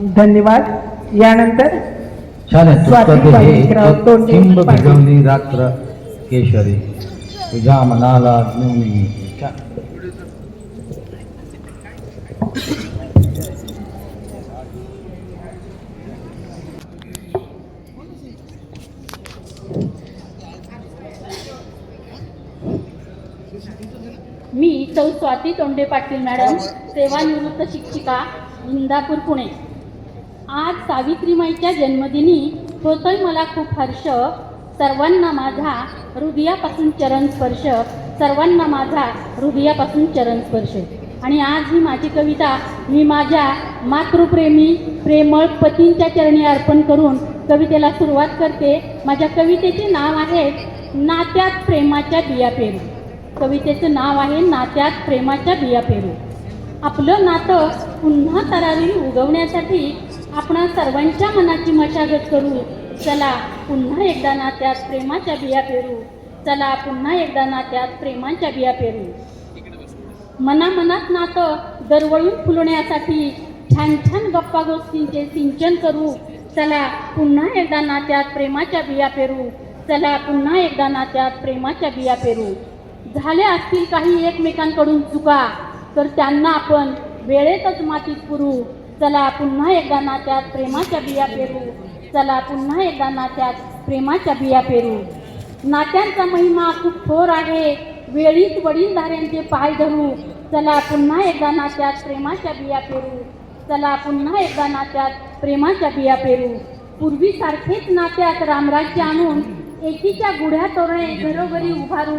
धन्यवाद. यानंतर हे. भिजवली रात्र केशरी. तुझ्या मनाला मी सौ स्वाती तोंडे पाटील मॅडम सेवानिवृत्त शिक्षिका इंदापूर पुणे. आज सावित्रीमाईच्या जन्मदिनी होतोय मला खूप हर्ष. सर्वांना माझा हृदयापासून चरण स्पर्श. सर्वांना माझा हृदयापासून चरण स्पर्श. आणि आज ही माझी कविता मी माझ्या मातृप्रेमी प्रेमळ पतींच्या चरणी अर्पण करून कवितेला सुरुवात करते. माझ्या कवितेचे नाव आहे नात्यात प्रेमाच्या बिया पेरू. कवितेचं नाव आहे नात्यात प्रेमाच्या बिया पेरू. आपलं नातं पुन्हा तरारी उगवण्यासाठी आपण सर्वांच्या मनाची मशागत करू. चला पुन्हा एकदा नात्यात प्रेमाच्या बिया पेरू. चला पुन्हा एकदा नात्यात प्रेमाच्या बिया पेरू. मनामनात नातं दरवळून फुलण्यासाठी छान छान गप्पा गोष्टींचे सिंचन करू. चला पुन्हा एकदा नात्यात प्रेमाच्या बिया पेरू. चला पुन्हा एकदा नात्यात प्रेमाच्या बिया पेरू. झाल्या असतील काही एकमेकांकडून चुका तर त्यांना आपण वेळेतच मातीत पुरू. चला पुन्हा एकदा नात्यात प्रेमाच्या बिया पेरू. चला पुन्हा एकदा नात्यात प्रेमाच्या बिया पेरू. नात्यांचा महिमा खूप थोर आहे. वेळीच वडीलधाऱ्यांचे पाय धरू. चला पुन्हा एकदा नात्यात प्रेमाच्या बिया पेरू. चला पुन्हा एकदा नात्यात प्रेमाच्या बिया पेरू. पूर्वीसारखेच नात्यात रामराज्य आणून एकीच्या गुढ्या तोरणे घरोघरी उभारू.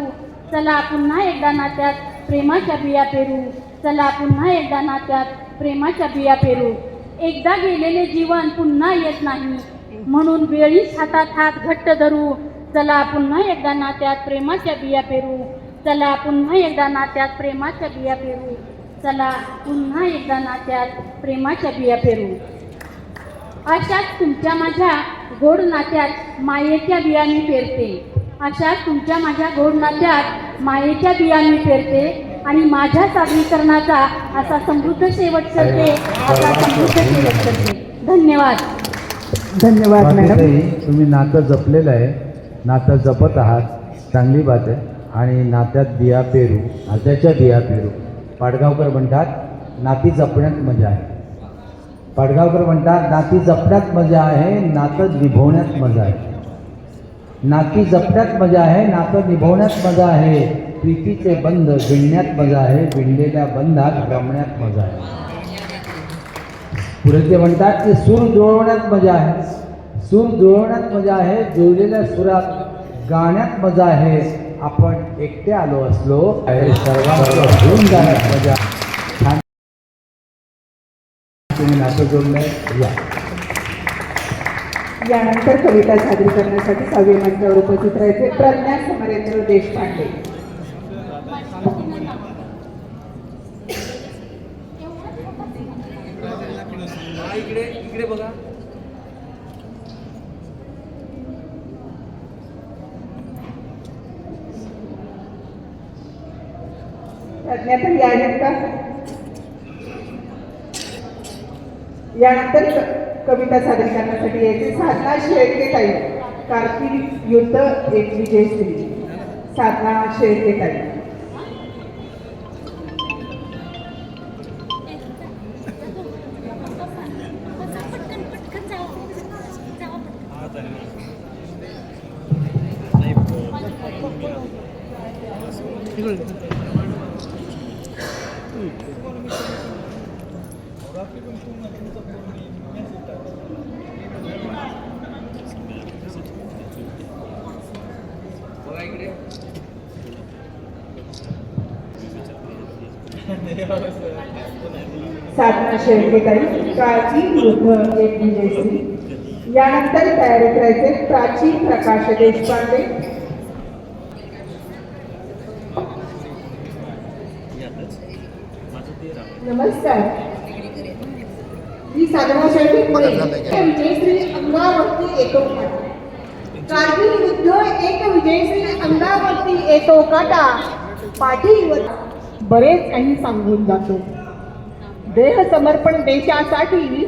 चला पुन्हा एकदा नात्यात प्रेमाच्या बिया पेरू. चला पुन्हा एकदा नात्यात प्रेमाच्या बिया पेरू. एकदा गेलेले जीवन पुन्हा येत नाही. म्हणून वेळीच हातात हात घट्ट धरू. चला पुन्हा एकदा नात्यात प्रेमाच्या बिया पेरू. चला पुन्हा एकदा नात्यात प्रेमाच्या बिया पेरू. चला पुन्हा एकदा नात्यात प्रेमाच्या बिया पेरू. अशाच तुमच्या माझ्या गोड नात्यात मायेच्या बिया मी पेरते. अशाच तुमच्या माझ्या गोड नात्यात मायेच्या बिया मी पेरते. आणि माझ्या सादरीकरणाचा असा समृद्ध शेवट करते असा समृद्ध शेवट करते. धन्यवाद. धन्यवाद मॅडम. तुम्ही नातं जपलेलं आहे. नातं जपत आहात. चांगली बात आहे. आणि नात्यात बिया पेरू नात्याच्या बिया पेरू. पाडगावकर म्हणतात नाती जपण्यात मजा आहे. पाडगावकर म्हणतात नाती जपण्यात मजा आहे नातं निभवण्यात मजा आहे. नाती जपण्यात मजा आहे नातं निभवण्यात मजा आहे. प्रीतीचे बंध विणण्यात मजा आहे विणलेल्या बंधात रमण्यात मजा आहे. पुढे ते म्हणतात की सूर जुळवण्यात मजा आहे. सूर जुळवण्यात मजा आहे जुळलेल्या सुरात गाण्यात मजा आहे. आपण एकटे आलो असलो तरी सर्वांचं जाण्यात मजा छान. तुम्ही नातं या. यानंतर कविता सादर करण्यासाठी सहावी मंचावर उपस्थित राहायचे प्रज्ञा समरेंद्र देशपांडे. प्रज्ञा ताई आहेत का यानंतर कविता सादर करण्यासाठी यायचे. साधना शेळके ताई. कार्तिक युद्ध एक विजयश्री साधना शेळके साधना शेळकेताई काळजी युद्ध एक विजयश्री. यानंतर तयारी करायचे प्राचीन प्रकाश देशपांडे. नमस्कार. मी साधना शेळके पुणे विजयश्री अंगावरती येतो. कारगिल युद्ध एक विजयश्री अंगावरती येतो काटा पाठीवर. बरेच काही सांगून जातो. देह समर्पण देशासाठी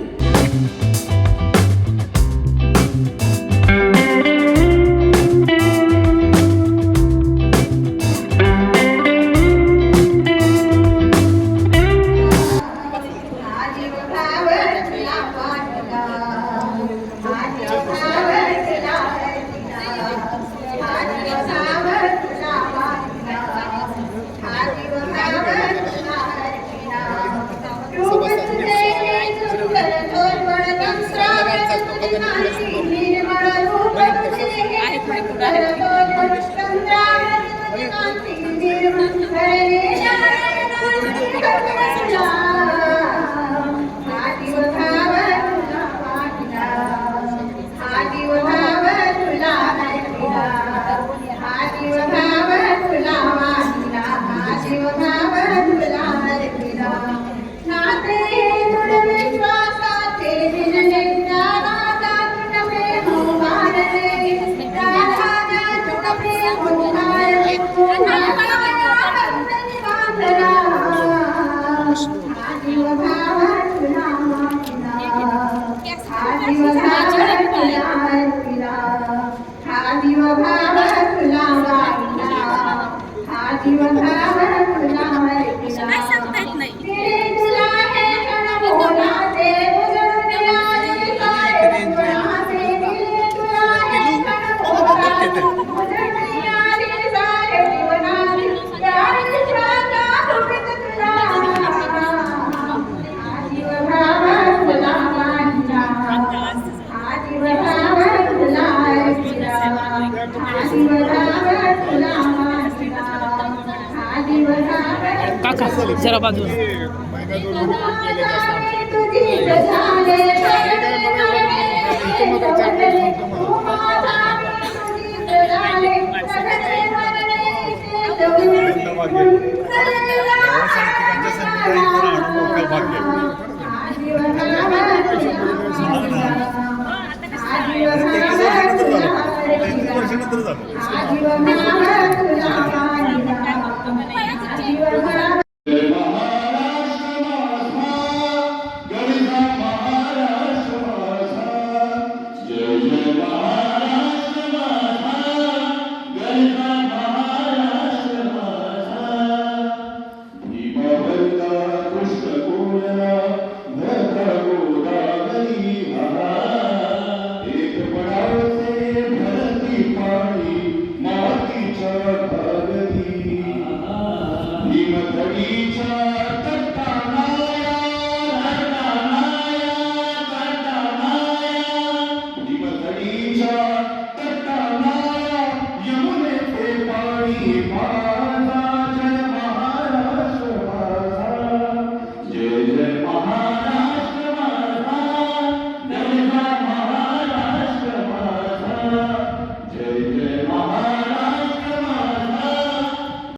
काका जरा बाजूला. धरती पाणी मातीच्या भरती. भीमधडीच्या तट्टानाया तट्टानाया तट्टानाया भीमधडीच्या तट्टानाया यमुने ते पाणी पाणी